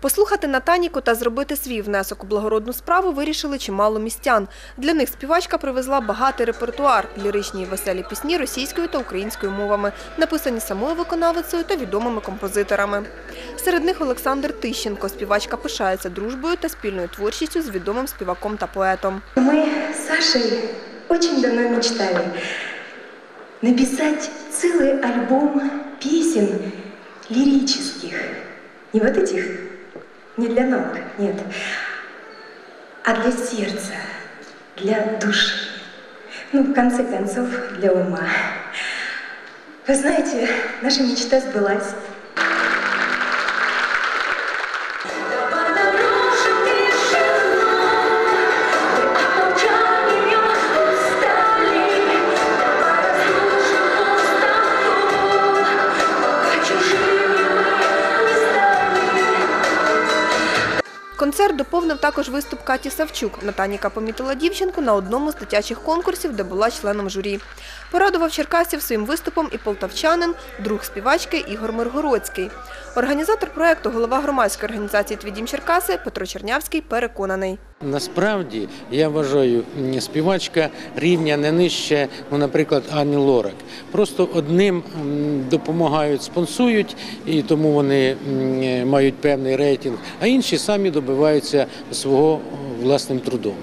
Послухати Натаніку та зробити свій внесок у благородну справу вирішили чимало містян. Для них співачка привезла багатий репертуар – ліричні і веселі пісні російською та українською мовами, написані самою виконавицею та відомими композиторами. Серед них Олександр Тищенко. Співачка пишається дружбою та спільною творчістю з відомим співаком та поетом. Мы с Сашей очень давно мечтали написать целый альбом песен лирических. Не вот этих, не для ног, нет, а для сердца, для души. Ну, в конце концов, для ума. Вы знаете, наша мечта сбылась. Концерт доповнив також виступ Каті Савчук. Натаніка помітила дівчинку на одному з дитячих конкурсів, де була членом журі. Порадував черкасів своїм виступом і полтавчанин, друг співачки Ігор Миргородський. Організатор проекту, голова громадської організації «Твій дім Черкаси» Петро Чернявський переконаний. Насправді я вважаю, співачка рівня не нижче, ну, наприклад, Ані Лорак. Просто одним допомагають, спонсують, і тому вони мають певний рейтинг, а інші самі добиваються свого власним трудом.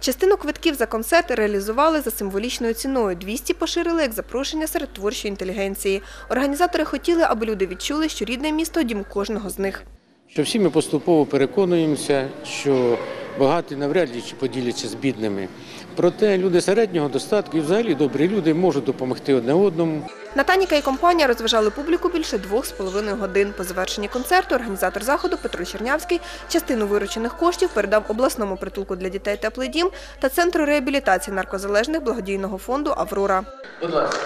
Частину квитків за концерт реалізували за символічною ціною. 200 поширили як запрошення серед творчої інтелігенції. Організатори хотіли, аби люди відчули, що рідне місто – дім кожного з них. Що всі ми поступово переконуємося, що багаті навряд чи поділяться з бідними. Проте люди середнього достатку і взагалі добрі люди можуть допомогти одне одному. Натаніка і компанія розважали публіку більше двох з половиною годин. По завершенні концерту організатор заходу Петро Чернявський частину виручених коштів передав обласному притулку для дітей «Теплий дім» та Центру реабілітації наркозалежних благодійного фонду «Аврора». Будь ласка.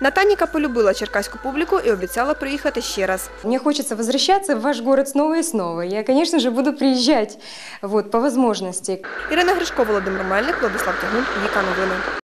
Натаніка полюбила черкаську публіку і обіцяла приїхати ще раз. Мені хочеться возвращатися в ваш город знову і знову. Я, звісно буду приїжджати вот, по можливості. Ірина Гришко, Володимир Мельник, Владислав Тягун, Віка Новини.